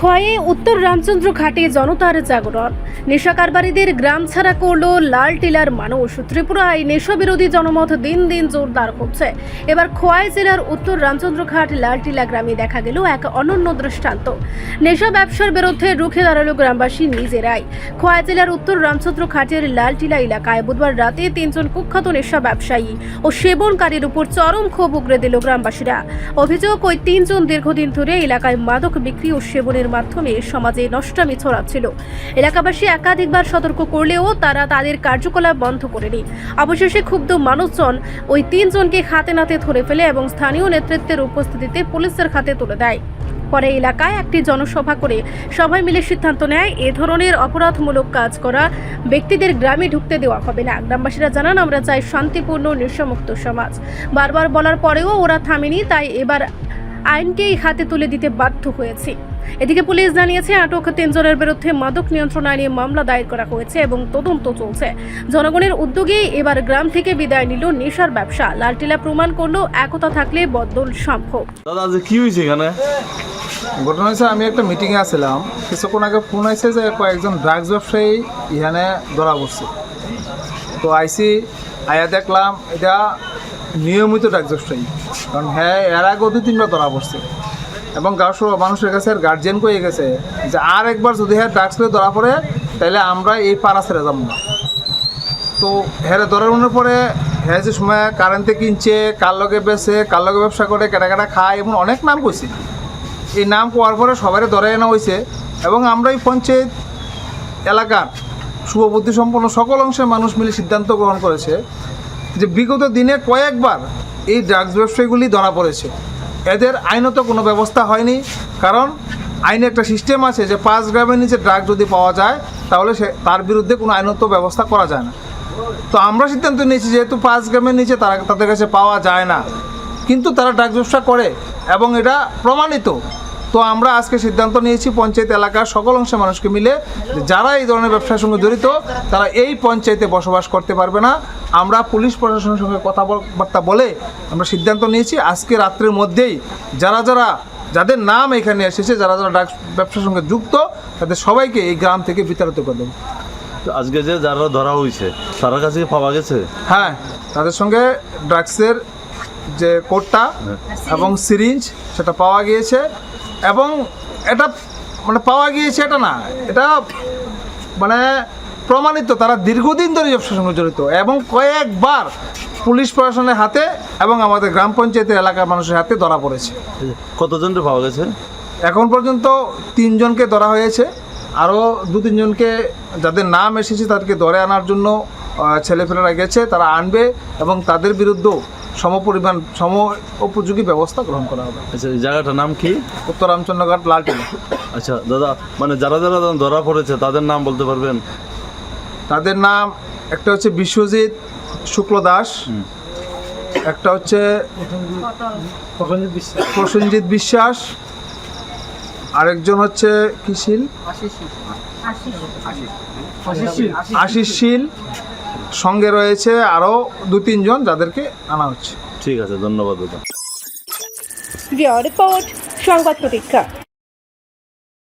খয়ে উত্তর রামচন্দ্র ঘাটে জনতার জাগরণ। নেশা কারবারিদের গ্রাম ছাড়া করল লাল টিলার মানুষ। ত্রিপুরায় নেশা বিরোধী জনমত দিন দিন জোরদার হচ্ছে। এবার খোয়াই জেলার উত্তর রামচন্দ্র ঘাট লালটিলা গ্রামে দেখা গেল এক অনন্য দৃষ্টান্ত। নেশা ব্যবসার বিরুদ্ধে রুখে দাঁড়াল গ্রামবাসী নিজেরাই। খোয়াই জেলার উত্তর রামচন্দ্র ঘাটের লালটিলা এলাকায় বুধবার রাতে তিনজন কুখ্যাত নেশা ব্যবসায়ী ও সেবনকারীর উপর চরম ক্ষোভ উগরে দিল গ্রামবাসীরা। অভিযোগ, ওই তিনজন দীর্ঘদিন ধরে এলাকায় মাদক বিক্রি ও সেবনের মাধ্যমে সমাজে নষ্টামি ছড়াচ্ছিল। এলাকাবাসী একাধিকবার সতর্ক করলেও তারা তাদের কার্যকলাপ বন্ধ করেনি। অবশেষে ক্ষুব্ধ মানুষজন ওই তিনজনকে হাতে নাতে ধরে ফেলে এবং স্থানীয় নেতৃত্বের উপস্থিতিতে পুলিশের হাতে তুলে দেয়। পরে এলাকায় একটি জনসভা করে সবাই মিলে সিদ্ধান্ত নেয়, এ ধরনের অপরাধমূলক কাজ করা ব্যক্তিদের গ্রামে ঢুকতে দেওয়া হবে না। গ্রামবাসীরা জানান, আমরা চাই শান্তিপূর্ণ নেশামুক্ত সমাজ। বারবার বলার পরেও ওরা থামেনি, তাই এবার আইনকেই হাতে তুলে দিতে বাধ্য হয়েছে। এদিকে পুলিশ জানিয়েছে আটক তিনজনের বিরুদ্ধে মাদক নিয়ন্ত্রণ আইনে মামলা দায়ের করা হয়েছে এবং তদন্ত চলছে। জনগণের উদ্যোগেই এবার গ্রাম থেকে বিদায় নিল নেশার ব্যবসা। লালটিলা প্রমাণ করল একতা থাকলে বদল সম্ভব। দাদা কি হয়েছে এখানে? ঘটনা হয়েছে আমি একটা মিটিংয়ে আসছিলাম কিছুক্ষণ আগে ফোন আইছে যে কয়েকজন ড্রাগস ব্যবসায়ী এখানে ধরা পড়ছে। তো আইসি আয়া দেখলাম এটা নিয়মিত ড্রাগস ব্যবসায়ী কারণ হ্যাঁ এর আগেও দু তিনবার ধরা পড়ছে। এবং গাঁও মানুষের কাছে গার্জিয়ান কয়ে গেছে যে আর একবার যদি হ্যাঁ ড্রাগস করে ধরা পড়ে তাহলে আমরা এই পাড়া ছেড়ে যাব না। তো হ্যাঁ ধরানোর পরে হ্যাঁ যে সময় কারেন্টে কিনছে, কার লগে বেছে কার লগে ব্যবসা করে কেটা কেটা খায় এবং অনেক নাম কইছে। এই নাম কোয়ার পরে সবাই ধরে আনা হয়েছে এবং আমরা এই পঞ্চায়েত এলাকার শুভবুদ্ধি সম্পন্ন সকল অংশের মানুষ মিলে সিদ্ধান্ত গ্রহণ করেছে যে বিগত দিনে কয়েকবার এই ড্রাগস ব্যবসায়ীগুলি ধরা পড়েছে। এদের আইনত কোনো ব্যবস্থা হয়নি, কারণ আইনে একটা সিস্টেম আছে যে পাঁচ গ্রামের নিচে ড্রাগ যদি পাওয়া যায়, তাহলে সে তার বিরুদ্ধে কোনো আইনত ব্যবস্থা করা যায় না। তো আমরা সিদ্ধান্ত নিয়েছি যেহেতু পাঁচ গ্রামের নিচে তারা তাদের কাছে পাওয়া যায় না, কিন্তু তারা ড্রাগস ব্যবসা করে এবং এটা প্রমাণিত। তো আমরা আজকে সিদ্ধান্ত নিয়েছি পঞ্চায়েত এলাকার সকল অংশের মানুষকে মিলে যারা এই ধরনের ব্যবসার সঙ্গে জড়িত তারা এই পঞ্চায়েতে বসবাস করতে পারবে না। আমরা পুলিশ প্রশাসনের সঙ্গে কথাবার্তা বলে আমরা সিদ্ধান্ত নিয়েছি আজকে রাত্রের মধ্যেই যারা যারা যাদের নাম এখানে এসেছে যারা যারা ড্রাগস ব্যবসার সঙ্গে যুক্ত তাদের সবাইকে এই গ্রাম থেকে বিতাড়িত করে দেবো। তো আজকে যে যারা ধরা হয়েছে তার কাছে পাওয়া গেছে? হ্যাঁ তাদের সঙ্গে ড্রাগসের যে কোডটা এবং সিরিঞ্জ সেটা পাওয়া গিয়েছে। এবং এটা মানে পাওয়া গিয়েছে এটা না এটা মানে প্রমাণিত তারা দীর্ঘদিন ধরে ব্যবসার সঙ্গে জড়িত এবং কয়েকবার পুলিশ প্রশাসনের হাতে এবং আমাদের গ্রাম পঞ্চায়েতের এলাকার মানুষের হাতে ধরা পড়েছে। কতজনকে পাওয়া গেছে? এখন পর্যন্ত তিনজনকে ধরা হয়েছে আরও দু তিনজনকে যাদের নাম এসেছে তাদেরকে ধরে আনার জন্য ছেলেপেলেরা গেছে তারা আনবে এবং তাদের বিরুদ্ধেও সমপরিমাণ সম উপযোগী ব্যবস্থা গ্রহণ করা হবে। আচ্ছা এই জায়গাটার নাম কি? উত্তর রামচন্দ্রঘাট লালটিন আচ্ছা দাদা মানে যারা যারা ধরা পড়েছে তাদের নাম বলতে পারবেন? তাদের নাম একটা হচ্ছে বিশ্বজিৎ শুক্ল দাস একটা হচ্ছে প্রসেনজিৎ বিশ্বাস। আরেকজন হচ্ছে কিশিল আশিস শীল। সঙ্গে রয়েছে আরও দু তিনজন যাদেরকে আনা হচ্ছে। ঠিক আছে ধন্যবাদ দাদা। রিপোর্ট সংবাদ প্রতীক্ষা।